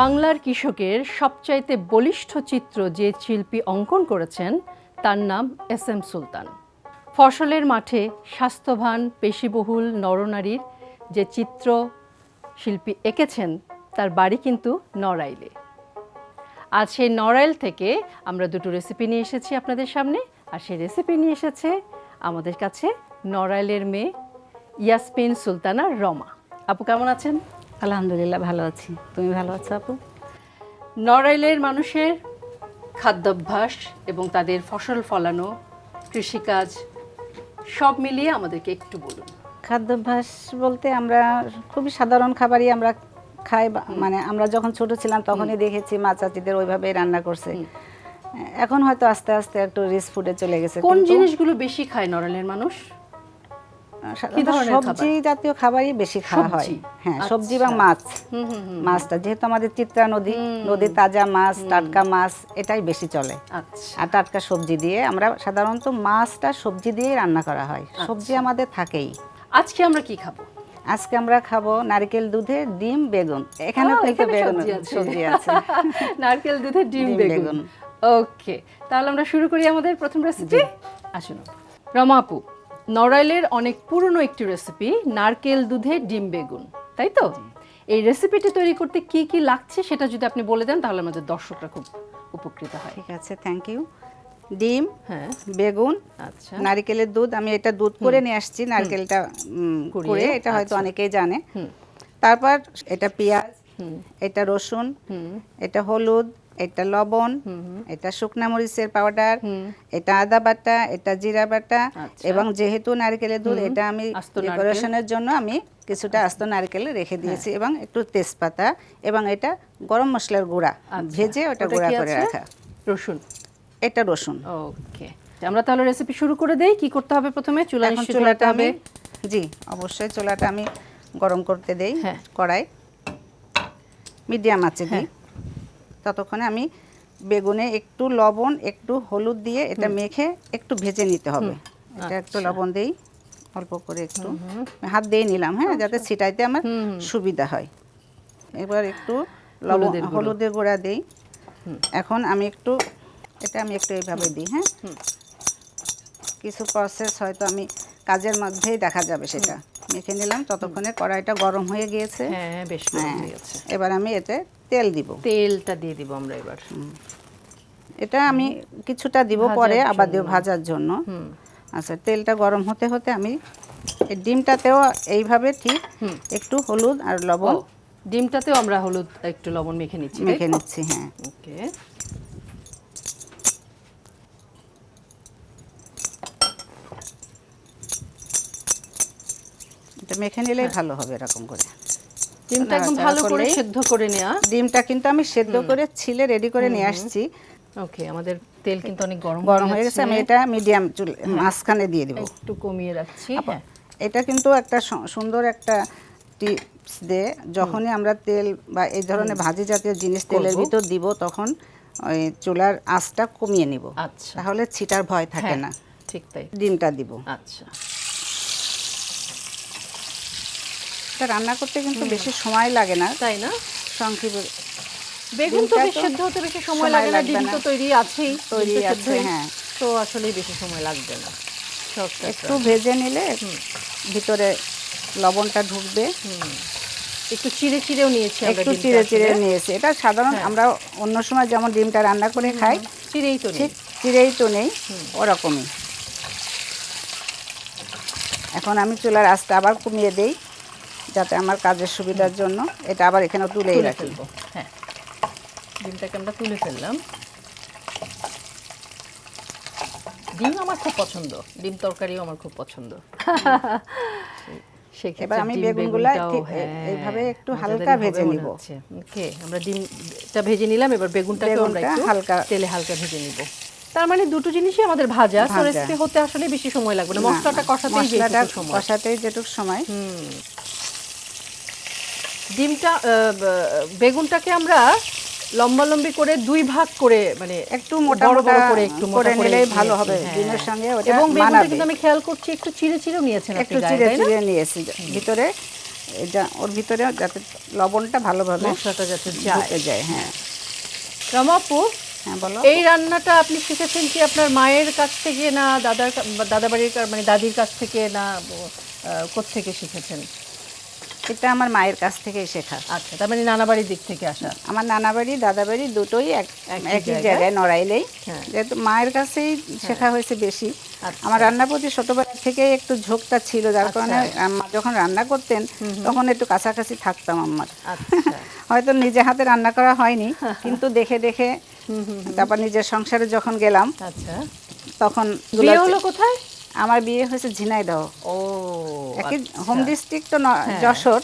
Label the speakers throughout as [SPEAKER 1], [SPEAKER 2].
[SPEAKER 1] বাংলার কৃষকের সবচাইতে বলিষ্ঠ চিত্র যে শিল্পী অঙ্কন করেছেন, তার নাম এস এম সুলতান। ফসলের মাঠে স্বাস্থ্যবান, পেশিবহুল নরনারীর যে চিত্র শিল্পী এঁকেছেন, তার বাড়ি কিন্তু নড়াইলে। আজ সেই নড়াইল থেকে আমরা দুটো রেসিপি নিয়ে এসেছি আপনাদের সামনে। আর সেই রেসিপি নিয়ে এসেছে আমাদের কাছে নড়াইলের মেয়ে ইয়াসমিন সুলতানা রমা। আপু, কেমন আছেন?
[SPEAKER 2] আলহামদুলিল্লাহ ভালো আছি। তুমি ভালো আছো আপু?
[SPEAKER 1] নড়াইলের মানুষের খাদ্যাভ্যাস এবং তাদের ফসল ফলানো কৃষিকাজ সব মিলিয়ে আমাদেরকে একটু বলুন।
[SPEAKER 2] খাদ্যাভ্যাস বলতে আমরা খুবই সাধারণ খাবারই আমরা খাই বা- মানে আমরা যখন ছোট ছিলাম তখনই দেখেছি মা চাচিদের ওইভাবেই রান্না করছে। এখন হয়তো আস্তে আস্তে একটু রিচ ফুডে চলে গেছে।
[SPEAKER 1] কোন জিনিসগুলো বেশি খায় নড়াইলের মানুষ?
[SPEAKER 2] সবজি জাতীয় খাবারই বেশি খাওয়া হয়। হ্যাঁ সবজি বা
[SPEAKER 1] আচ্ছা।
[SPEAKER 2] মাছ মাছটা যেহেতু আমাদের চিত্রা নদী নদীর তাজা মাছ টাটকা মাছ এটাই বেশি চলে।
[SPEAKER 1] আচ্ছা।
[SPEAKER 2] আর টাটকা সবজি দিয়ে আমরা সাধারণত মাছটা সবজি দিয়েই রান্না করা হয়।
[SPEAKER 1] আচ্ছা।
[SPEAKER 2] সবজি আমাদের থাকেই।
[SPEAKER 1] আজকে আমরা কি খাব?
[SPEAKER 2] আজকে আমরা খাব নারকেল দুধে ডিম বেগুন। এখানে কিন্তু বেগুন
[SPEAKER 1] সবজি আছে। নারকেল দুধে ডিম বেগুন। ওকে তাহলে আমরা শুরু করি আমাদের প্রথম রেসিপি আসুন। রমা আপু নড়াইলের অনেক পুরনো একটি রেসিপি নারকেল দুধে ডিম বেগুন তাই তো? এই রেসিপিটি তৈরি করতে কি কি লাগছে সেটা যদি আপনি বলে দেন তাহলে আমাদের দর্শকরা খুব উপকৃত হয়।
[SPEAKER 2] ঠিক আছে থ্যাংক ইউ ডিম
[SPEAKER 1] হ্যাঁ।
[SPEAKER 2] বেগুন
[SPEAKER 1] আচ্ছা।
[SPEAKER 2] নারকেলের দুধ আমি এটা দুধ করে নিয়ে আসছি নারকেলটা করে এটা হয়তো
[SPEAKER 1] আচ্ছা।
[SPEAKER 2] অনেকেই জানে। তারপর এটা পেঁয়াজ এটা রসুন এটা হলুদ এটা লবণ এটা শুকনা মরিচের পাউডার এটা আদা বাটা এটা জিরা বাটা
[SPEAKER 1] আচ্ছা।
[SPEAKER 2] এবং যেহেতু নারকেলের দুধ এটা আমি ডেকোরেশনের জন্য আমি কিছুটা আস্ত নারকেল রেখে দিয়েছি এবং একটু তেজপাতা এবং এটা গরম মশলার গুঁড়া
[SPEAKER 1] আচ্ছা।
[SPEAKER 2] ভেজে ওটা গুঁড়া করে রাখা।
[SPEAKER 1] রসুন।
[SPEAKER 2] এটা রসুন।
[SPEAKER 1] ওকে। আমরা তাহলে রেসিপি শুরু করে দেই কি করতে হবে প্রথমে? চুলা
[SPEAKER 2] চুলাটা আমি
[SPEAKER 1] হবে।
[SPEAKER 2] জি অবশ্যই চুলাটা আমি গরম করতে দেই
[SPEAKER 1] হ্যাঁ।
[SPEAKER 2] কড়াই। মিডিয়াম আছে দিই। ততক্ষণে আমি বেগুনে একটু লবণ একটু হলুদ দিয়ে এটা মেখে একটু ভেজে নিতে হবে। এটা একটু
[SPEAKER 1] আচ্ছা।
[SPEAKER 2] লবণ দিই অল্প করে একটু। হাত দিয়ে নিলাম হ্যাঁ যাতে ছিটাইতে আমার সুবিধা হয়। এবার একটু লবণ।
[SPEAKER 1] হলুদের গুঁড়া।
[SPEAKER 2] দেই। এখন আমি একটু এটা আমি একটু এইভাবে দিই হ্যাঁ। কিছু প্রসেস হয়তো আমি কাজের মধ্যেই দেখা যাবে সেটা। মেখে নিলাম। ততক্ষণে কড়াইটা গরম হয়ে গিয়েছে।
[SPEAKER 1] হ্যাঁ বেশ গরম
[SPEAKER 2] হ্যাঁ
[SPEAKER 1] হয়ে গেছে।
[SPEAKER 2] এবার আমি এতে তেল দিব।
[SPEAKER 1] তেলটা দিয়ে দিব আমরা এবার।
[SPEAKER 2] এটা আমি কিছুটা দিব পরে আবার দিব ভাজার জন্য। আচ্ছা তেলটা গরম হতে হতে আমি এই ডিমটাতেও এইভাবে ঠিক একটু হলুদ আর লবণ
[SPEAKER 1] ডিমটাতেও আমরা হলুদ একটু লবণ মেখে নিচ্ছি
[SPEAKER 2] মেখে নিচ্ছি হ্যাঁ।
[SPEAKER 1] ওকে।
[SPEAKER 2] এটা মেখে নিলেই। ভালো হবে এরকম করে।
[SPEAKER 1] ডিমটা একদম ভালো করে সেদ্ধ করে নেওয়া
[SPEAKER 2] ডিমটা কিন্তু আমি সেদ্ধ করে ছিলে রেডি করে নিয়ে আসছি।
[SPEAKER 1] ওকে আমাদের তেল কিন্তু অনেক গরম
[SPEAKER 2] গরম হয়ে গেছে আমি এটা মিডিয়াম চুল মাঝখানে দিয়ে দিব।
[SPEAKER 1] একটু কমিয়ে রাখছি হ্যাঁ।
[SPEAKER 2] এটা কিন্তু একটা সুন্দর একটা টিপস দে। যখনই আমরা তেল বা এই ধরনের ভাজি জাতীয় জিনিস তেলের ভিতর দিব তখন ওই চুলার আঁচটা কমিয়ে নিব।
[SPEAKER 1] আচ্ছা।
[SPEAKER 2] তাহলে ছিটার ভয় থাকে
[SPEAKER 1] হ্যাঁ,
[SPEAKER 2] না।
[SPEAKER 1] ঠিক তাই।
[SPEAKER 2] ডিমটা দিব।
[SPEAKER 1] আচ্ছা।
[SPEAKER 2] এটা রান্না করতে কিন্তু বেশি সময় লাগে না।
[SPEAKER 1] তাই না?
[SPEAKER 2] সংক্ষেপে
[SPEAKER 1] বেগুন তো বেশ সেদ্ধ হতে বেশি সময় লাগে না ডিম তো তৈরি আছেই
[SPEAKER 2] তৈরি আছে, হ্যাঁ।
[SPEAKER 1] তো আসলেই বেশি সময় লাগবে না
[SPEAKER 2] একটু ভেজে নিলে ভিতরে লবণটা ঢুকবে।
[SPEAKER 1] একটু চিড়ে চিড়েও নিয়েছি
[SPEAKER 2] একটু চিড়ে চিড়ে
[SPEAKER 1] আসলে।
[SPEAKER 2] নিয়েছি। এটা সাধারণ আমরা অন্য সময় যেমন ডিমটা রান্না করে খাই
[SPEAKER 1] চিড়েই তো
[SPEAKER 2] ঠিক চিড়েই তো নেই ওরকমই। এখন আমি চুলার আঁচটা আবার কমিয়ে দেই। যাতে আমার কাজের সুবিধার জন্য এটা আবার এখানে তুলেই
[SPEAKER 1] তুলে
[SPEAKER 2] রাখি।
[SPEAKER 1] হ্যাঁ। ডিমটাকে আমরা তুলে ফেললাম। ডিম আমার খুব পছন্দ ডিম তরকারিও আমার খুব পছন্দ।
[SPEAKER 2] এবার আমি বেগুনগুলা
[SPEAKER 1] হ্যাঁ,
[SPEAKER 2] এইভাবে একটু হালকা ভেজে নিব।
[SPEAKER 1] ওকে আমরা ডিমটা ভেজে নিলাম এবার বেগুনটাকে আমরা একটু
[SPEAKER 2] হালকা-
[SPEAKER 1] তেলে হালকা ভেজে নিব। তার মানে দুটো জিনিসই আমাদের ভাজা তো রেসিপি হতে আসলে বেশি সময় লাগবে না মশলাটা কষাতেই যেটুকু সময়।
[SPEAKER 2] কষাতেই যেটুকু সময়।
[SPEAKER 1] ডিমটা বেগুনটাকে আমরা লম্বা লম্বি করে দুই ভাগ করে মানে
[SPEAKER 2] একটু মোটা
[SPEAKER 1] বড় করে একটু মোটা
[SPEAKER 2] করে নিলেই ভালো হবে।
[SPEAKER 1] হ্যাঁ।
[SPEAKER 2] ডিমের সঙ্গে ওটা
[SPEAKER 1] এবং বেগুনটা কিন্তু আমি খেয়াল করছি একটু চিড়ে চিড়েও নিয়েছেন
[SPEAKER 2] একটু চিড়ে চিড়ে নিয়েছি ভিতরে এটা ওর ভিতরে যাতে লবণটা ভালোভাবে
[SPEAKER 1] মশলাটা যাতে যায়।
[SPEAKER 2] যায় হ্যাঁ।
[SPEAKER 1] রমাপু
[SPEAKER 2] হ্যাঁ বলো।
[SPEAKER 1] এই রান্নাটা আপনি শিখেছেন কি আপনার মায়ের কাছ থেকে না দাদার কা- বা দাদা বাড়ির মানে দাদির কাছ থেকে না থেকে শিখেছেন?
[SPEAKER 2] এটা আমার মায়ের কাছ থেকেই শেখা।
[SPEAKER 1] আচ্ছা তার মানে নানা বাড়ির দিক থেকে আসা।
[SPEAKER 2] আমার নানা বাড়ি দাদা বাড়ি দুটোই এক
[SPEAKER 1] একই জায়গায়?
[SPEAKER 2] নড়াইলেই।
[SPEAKER 1] হ্যাঁ।
[SPEAKER 2] যেহেতু মায়ের কাছেই শেখা হয়েছে বেশি।
[SPEAKER 1] আচ্ছা।
[SPEAKER 2] আমার রান্নার প্রতি ছোটবেলা থেকে একটু ঝোঁকটা ছিল যার
[SPEAKER 1] আচ্ছা।
[SPEAKER 2] কারণে আম্মা যখন রান্না করতেন তখন একটু কাছাকাছি থাকতাম আম্মার।
[SPEAKER 1] আচ্ছা।
[SPEAKER 2] হয়তো নিজে হাতে রান্না করা হয়নি কিন্তু দেখে দেখে তারপর নিজের সংসারে যখন গেলাম
[SPEAKER 1] আচ্ছা।
[SPEAKER 2] তখন
[SPEAKER 1] হলো কোথায়?
[SPEAKER 2] আমার বিয়ে হয়েছে ঝিনাইদহ।
[SPEAKER 1] ও
[SPEAKER 2] একই। হোম ডিস্ট্রিক্ট তো যশোর।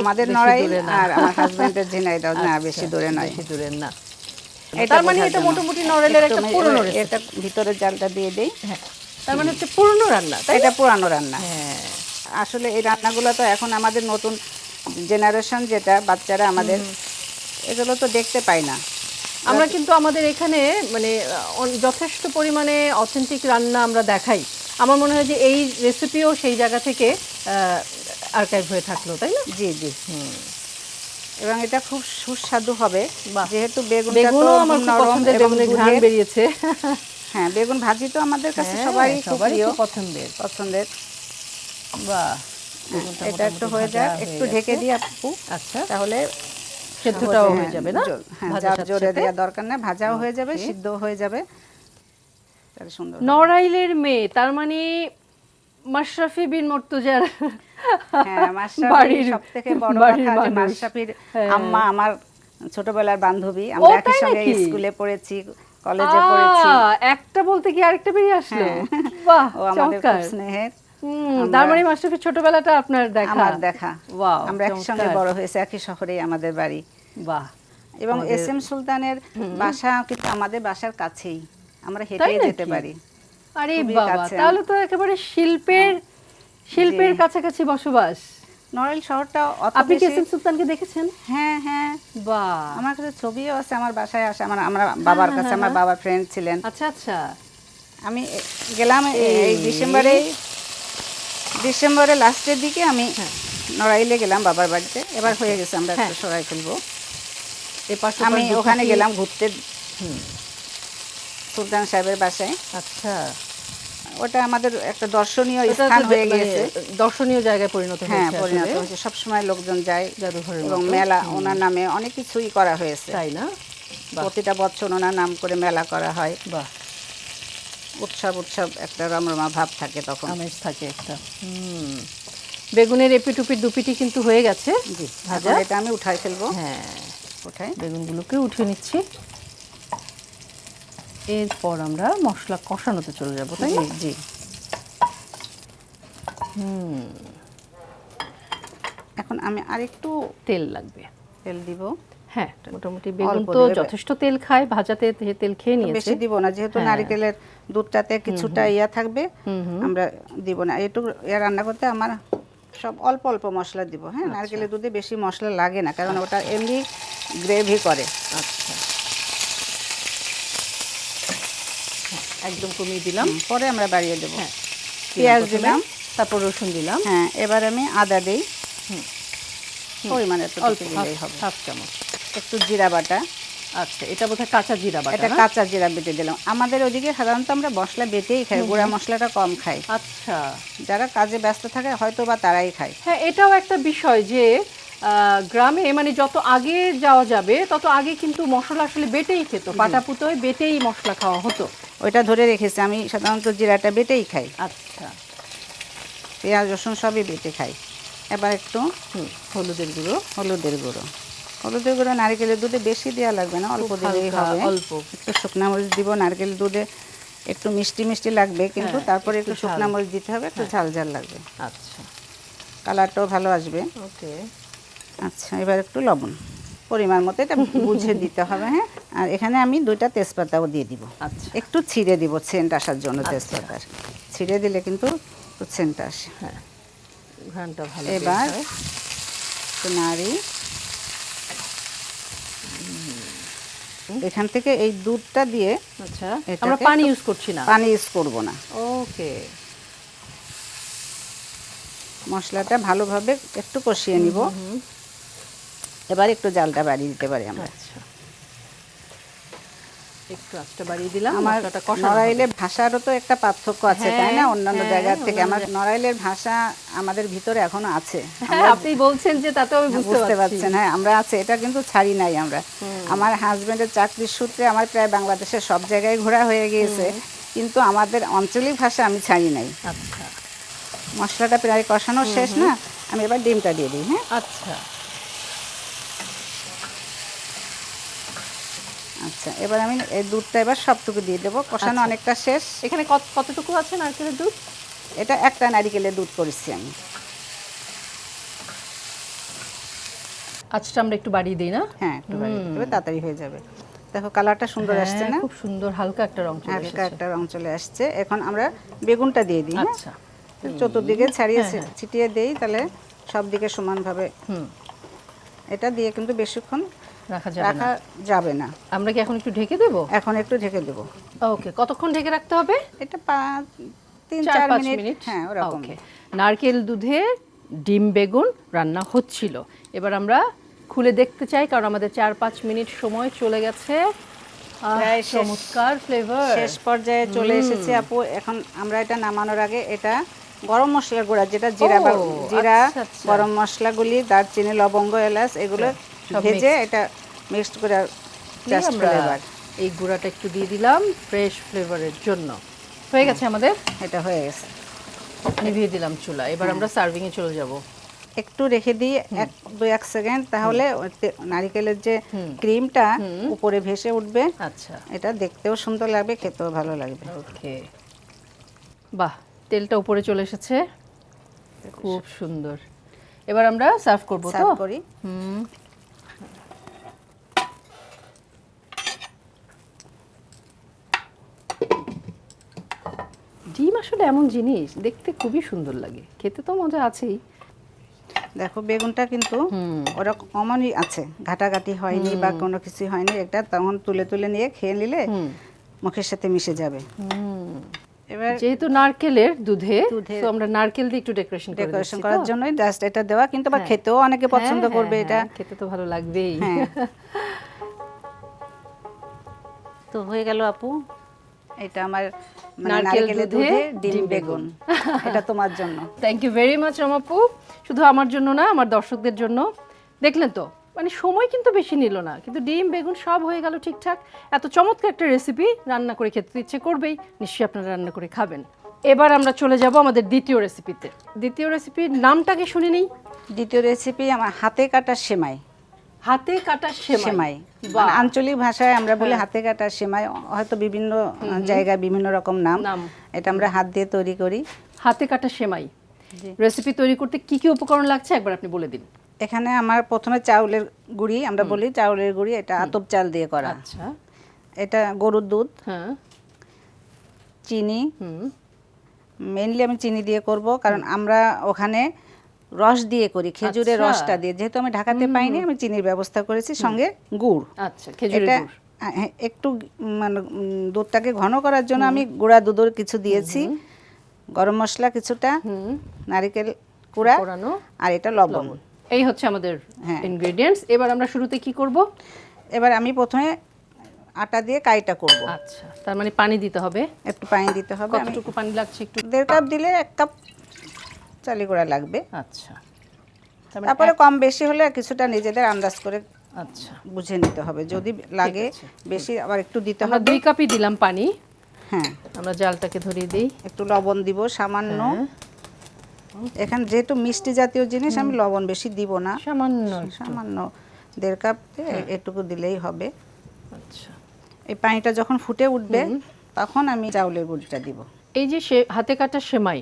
[SPEAKER 2] আমাদের
[SPEAKER 1] বেশি
[SPEAKER 2] নড়াইল
[SPEAKER 1] দূরে না।
[SPEAKER 2] আর আমার হাজবেন্ডের ঝিনাইদহ। না
[SPEAKER 1] আচ্ছা,
[SPEAKER 2] বেশি দূরে নয়।
[SPEAKER 1] বেশি দূরের না। তার মানে এটা মোটামুটি নড়াইলের
[SPEAKER 2] একটু
[SPEAKER 1] পুরনো
[SPEAKER 2] এটা ভিতরের জালটা দিয়ে দেই।
[SPEAKER 1] হ্যাঁ। তার মানে হচ্ছে পুরনো রান্না তাই
[SPEAKER 2] এটা পুরানো রান্না।
[SPEAKER 1] হ্যাঁ।
[SPEAKER 2] আসলে এই রান্নাগুলো তো এখন আমাদের নতুন জেনারেশন যেটা বাচ্চারা আমাদের এগুলো তো দেখতে পায় না।
[SPEAKER 1] আমরা কিন্তু আমাদের এখানে মানে যথেষ্ট পরিমাণে অথেন্টিক রান্না আমরা দেখাই। আমার মনে হয় যে এই রেসিপিও সেই জায়গা থেকে আর্কাইভ হয়ে থাকল তাই না?
[SPEAKER 2] জি জি এবং এটা খুব সুস্বাদু হবে। যেহেতু বেগুনটা তো
[SPEAKER 1] আমার পছন্দের বেগুনের ঘ্রাণ বেরিয়েছে।
[SPEAKER 2] হ্যাঁ বেগুন ভাজি তো আমাদের কাছে
[SPEAKER 1] হ্যাঁ,
[SPEAKER 2] সবারই খুব
[SPEAKER 1] পছন্দের।
[SPEAKER 2] পছন্দের।
[SPEAKER 1] বাহ।
[SPEAKER 2] এটা একটু হয়ে যাক একটু ঢেকে দিই আপু।
[SPEAKER 1] আচ্ছা।
[SPEAKER 2] তাহলে
[SPEAKER 1] সেদ্ধটাও হয়ে যাবে না?
[SPEAKER 2] হ্যাঁ জোরে দেওয়া দরকার না ভাজাও হয়ে যাবে সিদ্ধ হয়ে যাবে। সুন্দর
[SPEAKER 1] নড়াইলের মেয়ে তার মানে মাশরাফি বিন মর্তুজার
[SPEAKER 2] হ্যাঁ মাশরাফি
[SPEAKER 1] বাড়ির
[SPEAKER 2] সবথেকে বড় কথা যে মাশরাফির
[SPEAKER 1] হ্যাঁ।
[SPEAKER 2] আম্মা আমার ছোটবেলার বান্ধবী। আমরা একই সঙ্গে স্কুলে পড়েছি কলেজে পড়েছি।
[SPEAKER 1] একটা বলতে কি আরেকটা বেরিয়ে আসলো। বাহ
[SPEAKER 2] ও আমাদের খুব স্নেহের
[SPEAKER 1] তার মানে মাশরাফির ছোটবেলাটা আপনার দেখা।
[SPEAKER 2] আমার দেখা।
[SPEAKER 1] ওয়াও
[SPEAKER 2] আমরা একই সঙ্গে বড় হয়েছে একই শহরেই আমাদের বাড়ি।
[SPEAKER 1] বাহ
[SPEAKER 2] এবং এস এম সুলতানের বাসা কিন্তু আমাদের বাসার কাছেই। আমরা হেঁটে যেতে পারি।
[SPEAKER 1] আরে বাবা তাহলে তো একেবারে শিল্পের শিল্পের কাছাকাছি বসবাস।
[SPEAKER 2] নড়াইল শহরটা অত
[SPEAKER 1] আপনি কি
[SPEAKER 2] বেশি
[SPEAKER 1] এস এম সুলতানকে দেখেছেন?
[SPEAKER 2] হ্যাঁ হ্যাঁ।
[SPEAKER 1] বাহ।
[SPEAKER 2] আমার কাছে ছবিও আছে আমার বাসায় আসে আমার আমার বাবার কাছে আমার বাবার ফ্রেন্ড ছিলেন।
[SPEAKER 1] আচ্ছা আচ্ছা।
[SPEAKER 2] আমি গেলাম এই ডিসেম্বরে ডিসেম্বরে লাস্টের দিকে আমি নড়াইলে গেলাম বাবার বাড়িতে। এবার হয়ে গেছে আমরা একটু
[SPEAKER 1] হ্যাঁ।
[SPEAKER 2] সরাই ফেলব আমি ওখানে গেলাম ঘুরতে। সুলতান সাহেবের বাসায়।
[SPEAKER 1] আচ্ছা।
[SPEAKER 2] ওটা আমাদের একটা দর্শনীয় স্থান হয়ে
[SPEAKER 1] মানে
[SPEAKER 2] গিয়েছে।
[SPEAKER 1] দর্শনীয় জায়গায় পরিণত হয়েছে
[SPEAKER 2] হ্যাঁ
[SPEAKER 1] পরিণত।
[SPEAKER 2] হয়েছে। সবসময় লোকজন যায়
[SPEAKER 1] জাদুঘরের
[SPEAKER 2] এবং মেলা ওনার নামে অনেক কিছুই করা হয়েছে।
[SPEAKER 1] তাই না?
[SPEAKER 2] প্রতিটা বছর ওনার নাম করে মেলা করা হয়।
[SPEAKER 1] বাহ।
[SPEAKER 2] উৎসব উৎসব একটা রমরমা ভাব থাকে তখন।
[SPEAKER 1] আমেজ থাকে একটা। হুম। বেগুনের এপিটুপির দুপিটি কিন্তু হয়ে গেছে।
[SPEAKER 2] জি
[SPEAKER 1] ভাজা।
[SPEAKER 2] এটা আমি উঠাই ফেলব।
[SPEAKER 1] হ্যাঁ।
[SPEAKER 2] উঠাই।
[SPEAKER 1] বেগুনগুলোকে উঠিয়ে নিচ্ছি। এরপর আমরা মশলা কষানোতে চলে যাব তাই
[SPEAKER 2] জি এখন আমি আরেকটু
[SPEAKER 1] তেল লাগবে।
[SPEAKER 2] তেল দিব?
[SPEAKER 1] হ্যাঁ মোটামুটি বেগুন তো যথেষ্ট তেল খায় ভাজাতে তেল খেয়ে নিয়েছে।
[SPEAKER 2] বেশি দিব না যেহেতু
[SPEAKER 1] হ্যাঁ।
[SPEAKER 2] নারকেলের দুধটাতে কিছুটা ইয়া থাকবে আমরা দিব না। একটু ইয়া রান্না করতে আমার সব অল্প অল্প মশলা দিব হ্যাঁ?
[SPEAKER 1] আচ্ছা।
[SPEAKER 2] নারকেলের দুধে বেশি মশলা লাগে না কারণ ওটা এমনি গ্রেভি করে।
[SPEAKER 1] আচ্ছা। একদম কমিয়ে দিলাম।
[SPEAKER 2] পরে আমরা বাড়িয়ে দেবো।
[SPEAKER 1] হ্যাঁ।
[SPEAKER 2] পেঁয়াজ দিলাম।
[SPEAKER 1] তারপর রসুন দিলাম।
[SPEAKER 2] হ্যাঁ এবার আমি আদা দিই। পরিমাণে
[SPEAKER 1] অল্প
[SPEAKER 2] দিলেই হবে।
[SPEAKER 1] হাফ চামচ।
[SPEAKER 2] একটু জিরা বাটা।
[SPEAKER 1] আচ্ছা এটা বোধহয় কাঁচা জিরা বাটা
[SPEAKER 2] এটা কাঁচা জিরা বেটে দিলাম। আমাদের ওদিকে সাধারণত আমরা মশলা বেটেই খাই গুঁড়া মশলাটা কম খাই।
[SPEAKER 1] আচ্ছা।
[SPEAKER 2] যারা কাজে ব্যস্ত থাকে হয়তো বা তারাই খায়।
[SPEAKER 1] হ্যাঁ এটাও একটা বিষয় যে আহ, গ্রামে মানে যত আগে যাওয়া যাবে তত আগে কিন্তু মশলা আসলে বেটেই খেত। পাটা পুতোয় বেটেই মশলা খাওয়া হতো।
[SPEAKER 2] ওইটা ধরে রেখেছি। আমি সাধারণত জিরাটা বেটেই খাই।
[SPEAKER 1] আচ্ছা।
[SPEAKER 2] পেঁয়াজ রসুন সবই বেটে খাই। এবার একটু
[SPEAKER 1] হলুদের গুঁড়ো।
[SPEAKER 2] হলুদের গুঁড়ো। হলুদের গুঁড়ো নারকেলের দুধে বেশি দেওয়া লাগবে না অল্প দিলেই হবে।
[SPEAKER 1] অল্প।
[SPEAKER 2] একটু শুকনা মরিচ দিব নারকেল দুধে একটু মিষ্টি মিষ্টি লাগবে কিন্তু
[SPEAKER 1] হ্যাঁ,
[SPEAKER 2] তারপরে
[SPEAKER 1] একটু
[SPEAKER 2] একটু শুকনা মরিচ দিতে হবে একটু ঝাল ঝাল লাগবে।
[SPEAKER 1] আচ্ছা।
[SPEAKER 2] কালারটাও ভালো আসবে।
[SPEAKER 1] ওকে।
[SPEAKER 2] আচ্ছা এবার একটু লবণ। পরিমাণ মতো এটা বুঝে দিতে হবে হ্যাঁ? আর এখানে আমি দুইটা তেজপাতাও দিয়ে দিব।
[SPEAKER 1] আচ্ছা।
[SPEAKER 2] একটু ছিঁড়ে দিব সেন্ট আসার জন্য তেজপাতার। ছিঁড়ে দিলে কিন্তু সেন্ট আসে।
[SPEAKER 1] হ্যাঁ ভালো
[SPEAKER 2] এবার নাড়ি। এখান থেকে এই দুধটা দিয়ে
[SPEAKER 1] আচ্ছা আমরা পানি ইউজ করছি না।
[SPEAKER 2] পানি ইউজ করব না।
[SPEAKER 1] ওকে।
[SPEAKER 2] মশলাটা ভালোভাবে একটু কষিয়ে নিব। এবার একটু জালটা বাড়িয়ে দিতে পারি আমরা।
[SPEAKER 1] আচ্ছা। একটু আঁচটা বাড়িয়ে দিলাম
[SPEAKER 2] আমার নড়াইলের ভাষারও তো একটা পার্থক্য আছে তাই না?
[SPEAKER 1] হ্যাঁ,
[SPEAKER 2] অন্যান্য
[SPEAKER 1] হ্যাঁ,
[SPEAKER 2] থেকে আমার নড়াইলের ভাষা আমাদের ভিতরে এখনও আছে।
[SPEAKER 1] হ্যাঁ আপনি বলছেন যে তাতে আমি বুঝতে
[SPEAKER 2] বুঝতে পারছেন হ্যাঁ আমরা আছে এটা কিন্তু ছাড়ি নাই আমরা। আমার হাজবেন্ডের চাকরির সূত্রে আমার প্রায় বাংলাদেশের সব জায়গায় ঘোরা হয়ে গিয়েছে কিন্তু আমাদের আঞ্চলিক ভাষা আমি ছাড়ি নাই।
[SPEAKER 1] আচ্ছা।
[SPEAKER 2] মশলাটা প্রায় কষানো শেষ না? আমি এবার ডিমটা দিয়ে দিই হ্যাঁ?
[SPEAKER 1] আচ্ছা।
[SPEAKER 2] আচ্ছা এবার আমি এই দুধটা এবার সবটুকু দিয়ে দেবো। কষানো
[SPEAKER 1] আচ্ছা।
[SPEAKER 2] অনেকটা শেষ।
[SPEAKER 1] এখানে কত কতটুকু আছে নারকেলের দুধ?
[SPEAKER 2] এটা একটা নারিকেলের দুধ করেছি আমি।
[SPEAKER 1] আজটা আমরা একটু বাড়িয়ে দিই না?
[SPEAKER 2] হ্যাঁ একটু বাড়িয়ে দিতে হবে, তাড়াতাড়ি হয়ে যাবে। দেখো কালারটা সুন্দর আসছে
[SPEAKER 1] হ্যাঁ,
[SPEAKER 2] না?
[SPEAKER 1] খুব সুন্দর হালকা একটা রং চলে
[SPEAKER 2] হালকা একটা রং চলে আসছে। এখন আমরা বেগুনটা দিয়ে দিই হ্যাঁ?
[SPEAKER 1] আচ্ছা।
[SPEAKER 2] চতুর্দিকে ছাড়িয়ে
[SPEAKER 1] হ্যাঁ।
[SPEAKER 2] ছিটিয়ে দেই তাহলে সব দিকে সমানভাবে।
[SPEAKER 1] হুম।
[SPEAKER 2] এটা দিয়ে কিন্তু বেশিক্ষণ
[SPEAKER 1] রাখা যাবে না।
[SPEAKER 2] রাখা যাবে না।
[SPEAKER 1] আমরা কি এখন একটু ঢেকে দেব?
[SPEAKER 2] এখন একটু ঢেকে দেবো।
[SPEAKER 1] ওকে কতক্ষণ ঢেকে রাখতে হবে?
[SPEAKER 2] এটা পাঁচ তিন
[SPEAKER 1] চার
[SPEAKER 2] মিনিট। হ্যাঁ ওরকম।
[SPEAKER 1] নারকেল দুধে ডিম বেগুন রান্না হচ্ছিল। এবার আমরা খুলে দেখতে চাই কারণ আমাদের চার পাঁচ মিনিট সময় চলে গেছে। চমৎকার ফ্লেভার
[SPEAKER 2] শেষ পর্যায়ে চলে এসেছে আপু। এখন আমরা এটা নামানোর আগে এটা গরম মশলার গুঁড়া যেটা জিরা জিরা
[SPEAKER 1] আচ্ছা, আচ্ছা।
[SPEAKER 2] গরম মশলাগুলি দারচিনি লবঙ্গ এলাচ এগুলো ভেজে এটা মিক্সড করে জাস্ট ফ্লেভার
[SPEAKER 1] এই গুঁড়াটা একটু দিয়ে দিলাম ফ্রেশ ফ্লেভারের জন্য। হয়ে গেছে আমাদের?
[SPEAKER 2] এটা হয়ে গেছে।
[SPEAKER 1] নিভিয়ে দিলাম চুলা। এবার আমরা সার্ভিং এ চলে যাব।
[SPEAKER 2] একটু রেখে দিই এক দু এক সেকেন্ড তাহলে নারিকেলের যে ক্রিমটা উপরে ভেসে উঠবে
[SPEAKER 1] আচ্ছা।
[SPEAKER 2] এটা দেখতেও সুন্দর লাগবে খেতেও ভালো লাগবে।
[SPEAKER 1] ওকে। বাহ তেলটা উপরে চলে এসেছে। খুব সুন্দর। এবার আমরা সার্ভ করব তো?
[SPEAKER 2] সার্ভ করি।
[SPEAKER 1] হুম। ডিম আসলে এমন জিনিস দেখতে খুবই সুন্দর লাগে। খেতে তো মজা আছেই।
[SPEAKER 2] দেখো বেগুনটা কিন্তু ওরকম অমনই আছে ঘাটাঘাটি হয়নি বা কোনো কিছু হয়নি এটা তখন তুলে তুলে নিয়ে খেয়ে নিলে মুখের সাথে মিশে যাবে। এবার
[SPEAKER 1] যেহেতু নারকেলের দুধে তো আমরা নারকেল দিয়ে একটু ডেকোরেশন
[SPEAKER 2] ডেকোরেশন করার জন্যই জাস্ট এটা দেওয়া কিন্তু আবার
[SPEAKER 1] হ্যাঁ।
[SPEAKER 2] খেতেও অনেকে পছন্দ
[SPEAKER 1] হ্যাঁ,
[SPEAKER 2] করবে
[SPEAKER 1] হ্যাঁ,
[SPEAKER 2] এটা।
[SPEAKER 1] হ্যাঁ, খেতে তো ভালো লাগবেই।
[SPEAKER 2] হ্যাঁ। তো হয়ে গেল আপু। এটা আমার নারকেলের
[SPEAKER 1] দুধে
[SPEAKER 2] দুধে ডিম
[SPEAKER 1] ডিম
[SPEAKER 2] বেগুন। এটা তোমার জন্য।
[SPEAKER 1] থ্যাংক ইউ ভেরি মাচ রমাপু। শুধু আমার জন্য না আমার দর্শকদের জন্য। দেখলেন তো মানে সময় কিন্তু বেশি নিল না কিন্তু ডিম বেগুন সব হয়ে গেল ঠিকঠাক। এত চমৎকার একটা রেসিপি রান্না করে খেতে ইচ্ছে করবেই নিশ্চয়ই আপনারা রান্না করে খাবেন। এবার আমরা চলে যাব আমাদের দ্বিতীয় রেসিপিতে দ্বিতীয় রেসিপির নামটাকে শুনে নিই?
[SPEAKER 2] দ্বিতীয় রেসিপি আমার হাতে কাটা সেমাই।
[SPEAKER 1] হাতে কাটা সেমাই।
[SPEAKER 2] মানে আঞ্চলিক ভাষায় আমরা বলি
[SPEAKER 1] হ্যাঁ।
[SPEAKER 2] হাতে কাটা সেমাই। হয়তো বিভিন্ন জায়গায় বিভিন্ন রকম নাম। এটা আমরা হাত দিয়ে তৈরি করি।
[SPEAKER 1] হাতে কাটা সেমাই। রেসিপি তৈরি করতে কি কি উপকরণ লাগছে? একবার আপনি বলে দিন।
[SPEAKER 2] এখানে আমার প্রথমে চাউলের গুঁড়ি আমরা বলি চাউলের গুঁড়ি এটা আতপ চাল দিয়ে করা।
[SPEAKER 1] আচ্ছা।
[SPEAKER 2] এটা গরুর দুধ।
[SPEAKER 1] হ্যাঁ।
[SPEAKER 2] চিনি।
[SPEAKER 1] হুম।
[SPEAKER 2] মেনলি আমি চিনি দিয়ে করব কারণ আমরা ওখানে রস দিয়ে করি খেজুরের
[SPEAKER 1] আচ্ছা।
[SPEAKER 2] রসটা দিয়ে। যেহেতু আমি ঢাকাতে পাইনি আমি চিনির ব্যবস্থা করেছি সঙ্গে গুড়।
[SPEAKER 1] আচ্ছা খেজুরের গুড়।
[SPEAKER 2] হ্যাঁ, একটু মানে দুধটাকে ঘন করার জন্য আমি গুঁড়া দুধের কিছু দিয়েছি। গরম মশলা কিছুটা নারিকেল কুড়া আর এটা লবণ।
[SPEAKER 1] এই হচ্ছে আমাদের
[SPEAKER 2] হ্যাঁ।
[SPEAKER 1] ইনগ্রেডিয়েন্টস এবার আমরা শুরুতে কি করব?
[SPEAKER 2] এবার আমি প্রথমে আটা দিয়ে কাইটা করব।
[SPEAKER 1] আচ্ছা তার মানে পানি দিতে হবে।
[SPEAKER 2] একটু পানি দিতে হবে।
[SPEAKER 1] কতটুকু পানি লাগছে একটু?
[SPEAKER 2] দেড় কাপ দিলে এক কাপ চালি গুঁড়া লাগবে।
[SPEAKER 1] আচ্ছা। মানে
[SPEAKER 2] তারপরে কম বেশি হলে কিছুটা নিজেদের আন্দাজ করে
[SPEAKER 1] আচ্ছা।
[SPEAKER 2] বুঝে নিতে হবে। যদি লাগে বেশি আবার একটু দিতে হবে।
[SPEAKER 1] দুই কাপই দিলাম পানি।
[SPEAKER 2] হ্যাঁ।
[SPEAKER 1] আমরা জালটাকে ধরিয়ে দিই।
[SPEAKER 2] একটু লবণ দিব সামান্য।
[SPEAKER 1] হ্যাঁ।
[SPEAKER 2] এখানে যেহেতু মিষ্টি জাতীয় জিনিস আমি লবণ বেশি দিব না।
[SPEAKER 1] সামান্য
[SPEAKER 2] সামান্য দেড় কাপ এটুকু দিলেই হবে।
[SPEAKER 1] আচ্ছা।
[SPEAKER 2] এই পানিটা যখন ফুটে উঠবে তখন আমি চাউলের গুঁড়িটা দিব।
[SPEAKER 1] এই যে হাতে কাটা সেমাই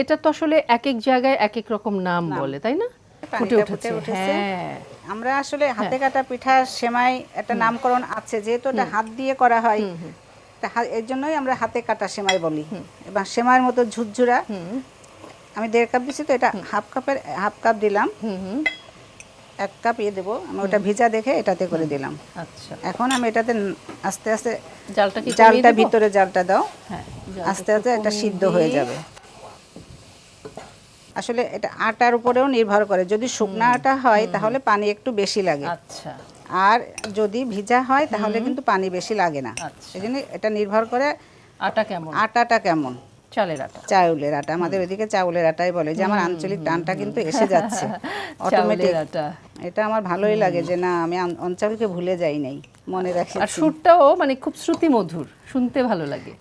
[SPEAKER 1] এটা তো আসলে এক এক জায়গায় এক এক রকম নাম বলে তাই না? ফুটে উঠেছে। হ্যাঁ।
[SPEAKER 2] আমরা আসলে হাতে কাটা পিঠা সেমাই একটা নামকরণ আছে যেহেতু এটা হাত দিয়ে করা হয় এর জন্যই আমরা হাতে কাটা সেমাই বলি। এবং সেমাইয়ের মতো ঝুরঝুরা। আমি দেড় কাপ দিচ্ছি তো এটা হাফ কাপের হাফ কাপ দিলাম।
[SPEAKER 1] হুম হুম।
[SPEAKER 2] এক কাপ ইয়ে দেবো আমি ওটা ভিজা দেখে এটাতে করে দিলাম।
[SPEAKER 1] আচ্ছা।
[SPEAKER 2] এখন আমি এটাতে আস্তে আস্তে
[SPEAKER 1] জালটা
[SPEAKER 2] জালটা ভিতরে জালটা দাও।
[SPEAKER 1] হ্যাঁ
[SPEAKER 2] আস্তে আস্তে এটা সিদ্ধ হয়ে যাবে। আসলে এটা আটার উপরেও নির্ভর করে। যদি শুকনো আটা হয় তাহলে পানি একটু বেশি লাগে।
[SPEAKER 1] আচ্ছা।
[SPEAKER 2] আর যদি ভিজা হয় তাহলে কিন্তু পানি বেশি লাগে না।
[SPEAKER 1] আচ্ছা।
[SPEAKER 2] এই জন্য এটা নির্ভর করে
[SPEAKER 1] আটা কেমন?
[SPEAKER 2] আটাটা কেমন?
[SPEAKER 1] চালের আটা।
[SPEAKER 2] চাউলের আটা। আমাদের ওইদিকে চাউলের আটাই বলে। যে আমার আঞ্চলিক টানটা কিন্তু এসে যাচ্ছে। অটোমেটিক
[SPEAKER 1] আটা।
[SPEAKER 2] এটা আমার ভালোই লাগে যে না আমি অঞ্চলকে ভুলে যাই নাই। মনে রাখি।
[SPEAKER 1] আর সুরটাও মানে খুব শ্রুতি মধুর শুনতে ভালো লাগে।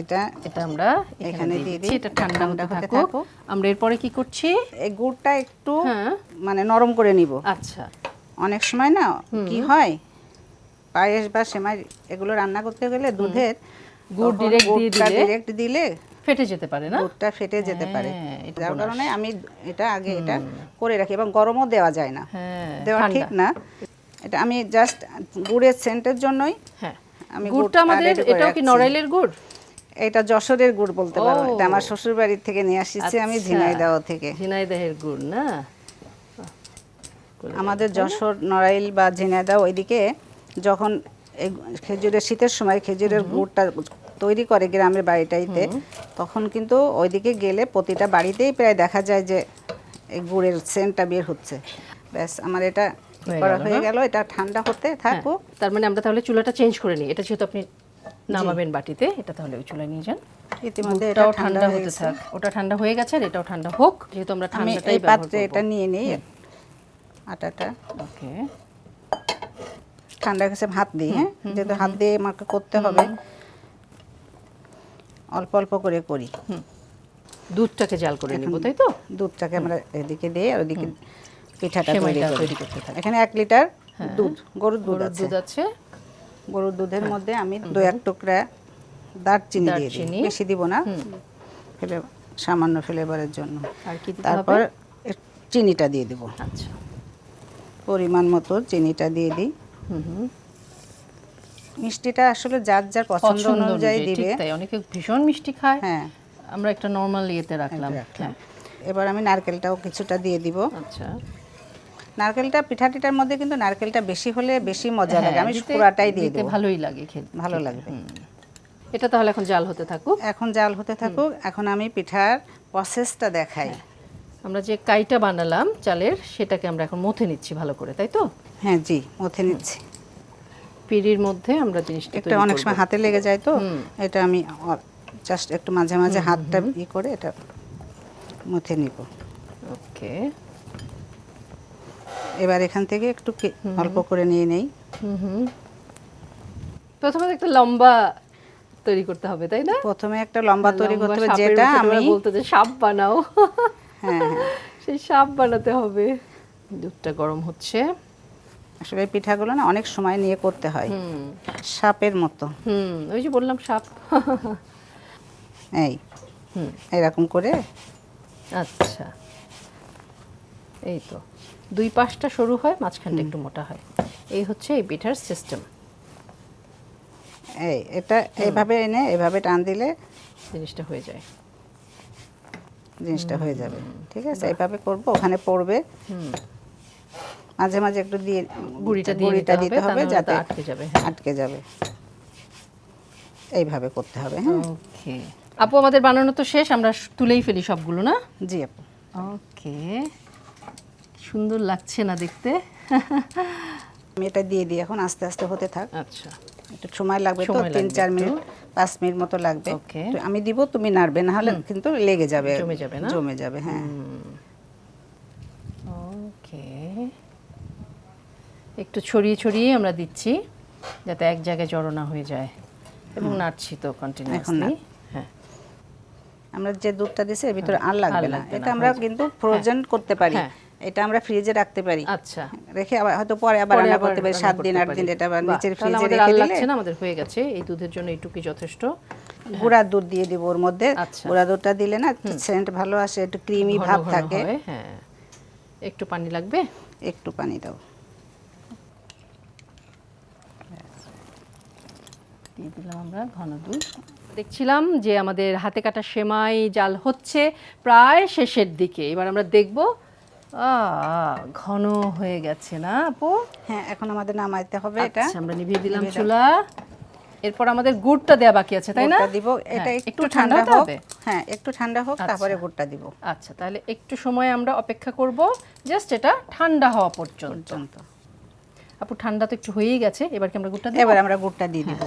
[SPEAKER 2] এটা
[SPEAKER 1] এটা আমরা এখানে দিয়ে দিচ্ছি। এটা ঠান্ডা হতে থাকুক। আমরা এরপরে কি করছি?
[SPEAKER 2] এই গুড়টা একটু
[SPEAKER 1] হ্যাঁ।
[SPEAKER 2] মানে নরম করে নিব।
[SPEAKER 1] আচ্ছা।
[SPEAKER 2] অনেক সময় না কি হয়? পায়েস বা সেমাই এগুলো রান্না করতে গেলে দুধের
[SPEAKER 1] গুড় direct দিয়ে দিলে?
[SPEAKER 2] ডিরেক্ট দিলে
[SPEAKER 1] ফেটে যেতে পারে না?
[SPEAKER 2] গুড়টা ফেটে যেতে পারে।
[SPEAKER 1] হ্যাঁ, এটা
[SPEAKER 2] যার কারণে আমি এটা আগে এটা করে রাখি এবং গরমও দেওয়া যায় না।
[SPEAKER 1] হ্যাঁ
[SPEAKER 2] দেওয়া ঠিক না। এটা আমি জাস্ট গুড়ের সেন্টের জন্যই
[SPEAKER 1] হ্যাঁ।
[SPEAKER 2] আমি
[SPEAKER 1] গুড়টা আমাদের এটাও কি। নড়াইলের গুড়?
[SPEAKER 2] এটা যশোরের গুড় বলতে পারো। এটা আমার শ্বশুর বাড়ির থেকে নিয়ে আসছি আমি
[SPEAKER 1] আচ্ছা।
[SPEAKER 2] ঝিনাইদহ থেকে।
[SPEAKER 1] ঝিনাইদহের গুড় না?
[SPEAKER 2] আমাদের যশোর নড়াইল বা ঝিনাইদহ ওইদিকে যখন খেজুরের শীতের সময় খেজুরের গুড়টা তৈরি করে গ্রামের বাড়িটাইতে তখন কিন্তু ওইদিকে গেলে প্রতিটা বাড়িতেই প্রায় দেখা যায় যে এই গুড়ের সেন্টটা বের হচ্ছে। ব্যাস আমার এটা করা হয়ে? গেল। এটা ঠান্ডা হতে
[SPEAKER 1] হ্যাঁ,
[SPEAKER 2] থাকুক।
[SPEAKER 1] তার মানে আমরা তাহলে চুলাটা চেঞ্জ করে নিই। এটা যেহেতু আপনি নামাবেন বাটিতে এটা তাহলে ওই চুলায় নিয়ে যান।
[SPEAKER 2] ইতিমধ্যে এটা
[SPEAKER 1] ওটাও
[SPEAKER 2] ঠান্ডা
[SPEAKER 1] হতে থাক। ওটা ঠান্ডা হয়ে গেছে আর এটাও ঠান্ডা হোক যেহেতু আমরা ঠান্ডাটাই
[SPEAKER 2] পাত্রে এটা নিয়ে নিই। আটাটা।
[SPEAKER 1] ওকে।
[SPEAKER 2] ঠান্ডা গেছে হাত দিয়ে হ্যাঁ? যেহেতু হাত দিয়ে আমাকে করতে হবে। অল্প অল্প করে করি।
[SPEAKER 1] দুধটাকে জাল করে নিব তাই তো?
[SPEAKER 2] দুধটাকে আমরা এদিকে দিয়ে আর ওদিকে পিঠাটা তৈরি
[SPEAKER 1] করতে থাকি।
[SPEAKER 2] এখানে এক লিটার দুধ গরুর দুধ
[SPEAKER 1] গরুর দুধ আছে।
[SPEAKER 2] গরুর দুধের মধ্যে আমি দু এক টুকরা দারচিনি দিয়ে দিই। বেশি দিব না। ফেলে সামান্য ফ্লেভারের জন্য।
[SPEAKER 1] আর কি
[SPEAKER 2] তারপর চিনিটা দিয়ে দিব।
[SPEAKER 1] আচ্ছা।
[SPEAKER 2] পরিমাণ মতো চিনিটা দিয়ে দিই।
[SPEAKER 1] হুম
[SPEAKER 2] মিষ্টিটা আসলে যার যার পছন্দ অনুযায়ী দিবে।
[SPEAKER 1] তাই। অনেকে ভীষণ মিষ্টি খায়।
[SPEAKER 2] হ্যাঁ।
[SPEAKER 1] আমরা একটা নর্মাল ইয়েতে রাখলাম।
[SPEAKER 2] রাখলাম। এবার আমি নারকেলটাও কিছুটা দিয়ে দিব।
[SPEAKER 1] হ্যাঁ, আচ্ছা।
[SPEAKER 2] নারকেলটা পিঠা টিঠার মধ্যে কিন্তু নারকেলটা বেশি হলে বেশি মজা লাগে।
[SPEAKER 1] হ্যাঁ,
[SPEAKER 2] আমি
[SPEAKER 1] দিতে-
[SPEAKER 2] পুরাটাই দিয়ে
[SPEAKER 1] দিতে
[SPEAKER 2] দেবো।
[SPEAKER 1] ভালোই লাগে খেতে।
[SPEAKER 2] ভালো লাগবে।
[SPEAKER 1] এটা তাহলে এখন জাল হতে থাকুক।
[SPEAKER 2] এখন জাল হতে থাকুক। এখন আমি পিঠার প্রসেসটা দেখাই।
[SPEAKER 1] আমরা যে কাইটা বানালাম চালের সেটাকে আমরা এখন মথে নিচ্ছি ভালো করে তাই তো?
[SPEAKER 2] হ্যাঁ জি মথে নিচ্ছি।
[SPEAKER 1] পিড়ির মধ্যে আমরা জিনিসটা
[SPEAKER 2] একটা অনেক সময় হাতে লেগে যায় তো। এটা আমি জাস্ট একটু মাঝে মাঝে হাতটা ই করে এটা মথে নিব।
[SPEAKER 1] ওকে।
[SPEAKER 2] এবার এখান থেকে একটু অল্প করে নিয়ে নেই।
[SPEAKER 1] হুম হুম। প্রথমে একটা লম্বা তৈরি করতে হবে তাই না?
[SPEAKER 2] প্রথমে একটা লম্বা তৈরি করতে হবে যেটা
[SPEAKER 1] মতো
[SPEAKER 2] আমি
[SPEAKER 1] তোমরা বলতো যে সাপ বানাও।
[SPEAKER 2] হ্যাঁ হ্যাঁ।
[SPEAKER 1] সেই সাপ বানাতে হবে। দুধটা গরম হচ্ছে।
[SPEAKER 2] আসলে পিঠাগুলো না অনেক সময় নিয়ে করতে হয়। সাপের মতো।
[SPEAKER 1] হুম ওই যে বললাম সাপ।
[SPEAKER 2] এই। এরকম করে
[SPEAKER 1] আচ্ছা। এই তো দুই পাশটা সরু হয় মাঝখানটা একটু মোটা হয়। এই হচ্ছে এই পিঠার সিস্টেম
[SPEAKER 2] এই এটা এইভাবে এনে এভাবে টান দিলে
[SPEAKER 1] জিনিসটা হয়ে যায়।
[SPEAKER 2] জিনিসটা হয়ে যাবে। ঠিক আছে এইভাবে করব ওখানে পড়বে। মাঝে মাঝে একটু দিয়ে
[SPEAKER 1] গুঁড়িটা দিয়ে
[SPEAKER 2] গুঁড়িটা
[SPEAKER 1] দিতে হবে,
[SPEAKER 2] যাতে
[SPEAKER 1] আটকে যাবে, হ্যাঁ।
[SPEAKER 2] আটকে যাবে। এইভাবে করতে হবে হ্যাঁ।
[SPEAKER 1] ওকে। আপু আমাদের বানানো তো শেষ আমরা তুলেই ফেলি সবগুলো না?
[SPEAKER 2] জি আপু।
[SPEAKER 1] ওকে। সুন্দর লাগছে না দেখতে।
[SPEAKER 2] আমি এটা দিয়ে দিই এখন আস্তে আস্তে হতে থাক।
[SPEAKER 1] আচ্ছা।
[SPEAKER 2] একটু সময় লাগবে তো তিন চার মিনিট পাঁচ মিনিট মতো লাগবে। আমি দিব তুমি নাড়বে না হলে কিন্তু লেগে যাবে।
[SPEAKER 1] জমে যাবে না?
[SPEAKER 2] জমে যাবে হ্যাঁ।
[SPEAKER 1] ওকে। একটু ছড়িয়ে ছড়িয়ে আমরা দিচ্ছি যাতে এক জায়গায় জড়ো না হয়ে যায়। এবং নাড়ছি তো কন্টিনিউয়াসলি হ্যাঁ।
[SPEAKER 2] আমরা যে দুধটা দিছি এর ভিতরে আর লাগবে না। এটা আমরা কিন্তু ফ্রোজেন করতে পারি।
[SPEAKER 1] হ্যাঁ।
[SPEAKER 2] এটা আমরা ফ্রিজে রাখতে পারি।
[SPEAKER 1] আচ্ছা।
[SPEAKER 2] রেখে আবার হয়তো পরে আবার রান্না করতে পারি সাত দিন আট দিন এটা আবার নিচের ফ্রিজে রেখে দিলে
[SPEAKER 1] লাগছে না? আমাদের হয়ে গেছে। এই দুধের জন্য এইটুকুই যথেষ্ট।
[SPEAKER 2] গুঁড়া দুধ দিয়ে দিব ওর মধ্যে।
[SPEAKER 1] আচ্ছা।
[SPEAKER 2] গুঁড়া দুধটা দিলে না সেন্ট ভালো আসে একটু ক্রিমি ভাব থাকে।
[SPEAKER 1] হ্যাঁ। একটু পানি লাগবে?
[SPEAKER 2] একটু পানি দাও।
[SPEAKER 1] দিয়ে দিলাম আমরা ঘন দুধ। দেখছিলাম যে আমাদের হাতে কাটা সেমাই জাল হচ্ছে প্রায় শেষের দিকে। এবার আমরা দেখব ঘন হয়ে গেছে না আপু?
[SPEAKER 2] হ্যাঁ এখন আমাদের নামাইতে হবে এটা।
[SPEAKER 1] আচ্ছা আমরা নিভিয়ে দিলাম চুলা। এরপর আমাদের গুড়টা দেওয়া বাকি আছে তাই না?
[SPEAKER 2] দিব। এটা
[SPEAKER 1] হ্যাঁ,
[SPEAKER 2] একটু ঠান্ডা হোক। হ্যাঁ একটু ঠান্ডা হোক তারপরে গুড়টা দিব।
[SPEAKER 1] আচ্ছা তাহলে একটু সময় আমরা অপেক্ষা করব। জাস্ট এটা ঠান্ডা হওয়া পর্যন্ত।
[SPEAKER 2] পর্যন্ত।
[SPEAKER 1] আপু ঠান্ডা তো একটু হয়েই গেছে এবার কি আমরা গুড়টা দেব?
[SPEAKER 2] এবার আমরা গুড়টা দিয়ে দিব।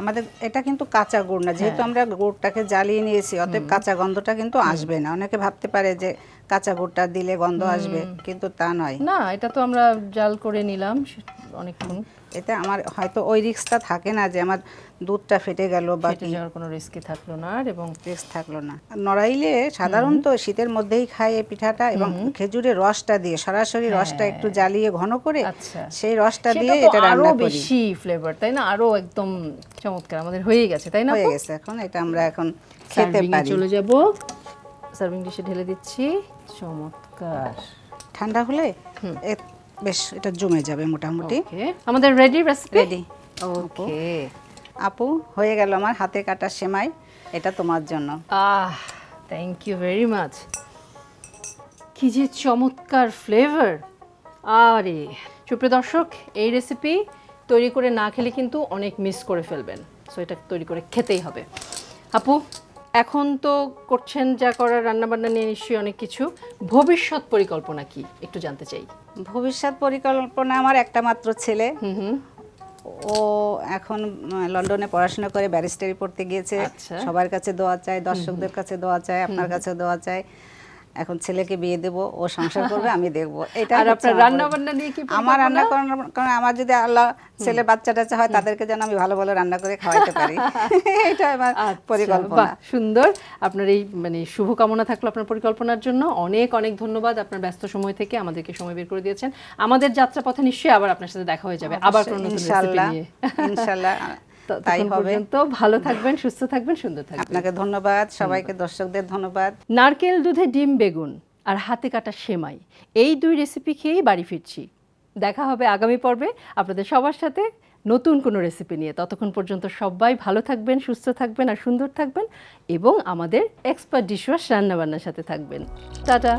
[SPEAKER 2] আমাদের এটা কিন্তু কাঁচা গুড় না যেহেতু আমরা গুড়টাকে জ্বালিয়ে নিয়েছি অতএব কাঁচা গন্ধটা কিন্তু আসবে না। অনেকে ভাবতে পারে যে কাঁচা গুড়টা দিলে গন্ধ আসবে কিন্তু তা নয়।
[SPEAKER 1] না এটা তো আমরা জাল করে নিলাম অনেকক্ষণ।
[SPEAKER 2] এতে আমার হয়তো ওই রিস্কটা থাকে না যে আমার দুধটা ফেটে গেল বা
[SPEAKER 1] ফেটে যাওয়ার কোনো রিস্কই থাকল না আর এবং
[SPEAKER 2] রিস্ক থাকল না। নড়াইলে সাধারণত শীতের মধ্যেই খায় এই পিঠাটা এবং খেজুরের রসটা দিয়ে সরাসরি রসটা একটু জ্বালিয়ে ঘন করে
[SPEAKER 1] আচ্ছা।
[SPEAKER 2] সেই রসটা দিয়ে এটা রান্না করি।
[SPEAKER 1] বেশি ফ্লেভার তাই না? আরও একদম চমৎকার আমাদের হয়ে গেছে তাই না
[SPEAKER 2] হয়ে গেছে এখন এটা আমরা এখন খেতে পারি।
[SPEAKER 1] চলে যাব। সার্ভিং ডিশে ঢেলে দিচ্ছি। চমৎকার।
[SPEAKER 2] ঠান্ডা হলে বেশ এটা জমে যাবে মোটামুটি।
[SPEAKER 1] আমাদের রেডি রেসিপি
[SPEAKER 2] রেডি।
[SPEAKER 1] ওকে।
[SPEAKER 2] আপু হয়ে গেল আমার হাতে কাটা সেমাই। এটা তোমার জন্য।
[SPEAKER 1] Ah thank you very much কি যে চমৎকার ফ্লেভার আরে সুপ্রিয় দর্শক এই রেসিপি তৈরি করে না খেলে কিন্তু অনেক মিস করে ফেলবেন। সো এটা তৈরি করে খেতেই হবে। আপু এখন তো করছেন যা করার রান্নাবান্না নিয়ে নিশ্চয়ই অনেক কিছু। ভবিষ্যৎ পরিকল্পনা কি? একটু জানতে চাই।
[SPEAKER 2] ভবিষ্যৎ পরিকল্পনা আমার একটা মাত্র ছেলে। ও এখন লন্ডনে পড়াশোনা করে ব্যারিস্টারি পড়তে গিয়েছে।
[SPEAKER 1] আচ্ছা।
[SPEAKER 2] সবার কাছে দোয়া চায় দর্শকদের কাছে দোয়া চায় আপনার কাছে দোয়া চাই এখন ছেলেকে বিয়ে দেব ও সংসার করবে আমি দেখব। এটা
[SPEAKER 1] আর আপনার রান্না বান্না নিয়ে কি
[SPEAKER 2] আমার রান্না কারণ আমার যদি আল্লাহ ছেলে বাচ্চা টাচ্চা হয় তাদেরকে যেন আমি ভালো ভালো রান্না করে খাওয়াইতে পারি। এটা আমার
[SPEAKER 1] আচ্ছা,
[SPEAKER 2] পরিকল্পনা।
[SPEAKER 1] সুন্দর। আপনার এই মানে শুভকামনা থাকল আপনার পরিকল্পনার জন্য। অনেক অনেক ধন্যবাদ আপনার ব্যস্ত সময় থেকে আমাদেরকে সময় বের করে দিয়েছেন। আমাদের যাত্রাপথে নিশ্চয়ই আবার আপনার সাথে দেখা হয়ে যাবে। আবার কোনো নতুন রেসিপি নিয়ে। ততক্ষণ
[SPEAKER 2] তাই হবে।
[SPEAKER 1] পর্যন্ত ভালো থাকবেন সুস্থ থাকবেন সুন্দর থাকবেন।
[SPEAKER 2] আপনাকে ধন্যবাদ সবাইকে দর্শকদের ধন্যবাদ।
[SPEAKER 1] নারকেল দুধে ডিম বেগুন আর হাতে কাটা সেমাই এই দুই রেসিপি খেয়েই বাড়ি ফিরছি। দেখা হবে আগামী পর্বে। আপনাদের সবার সাথে নতুন কোনো রেসিপি নিয়ে। ততক্ষণ পর্যন্ত সবাই ভালো থাকবেন সুস্থ থাকবেন আর সুন্দর থাকবেন এবং আমাদের এক্সপার্ট ডিশওয়াশ রান্নাবান্নার সাথে থাকবেন। টাটা।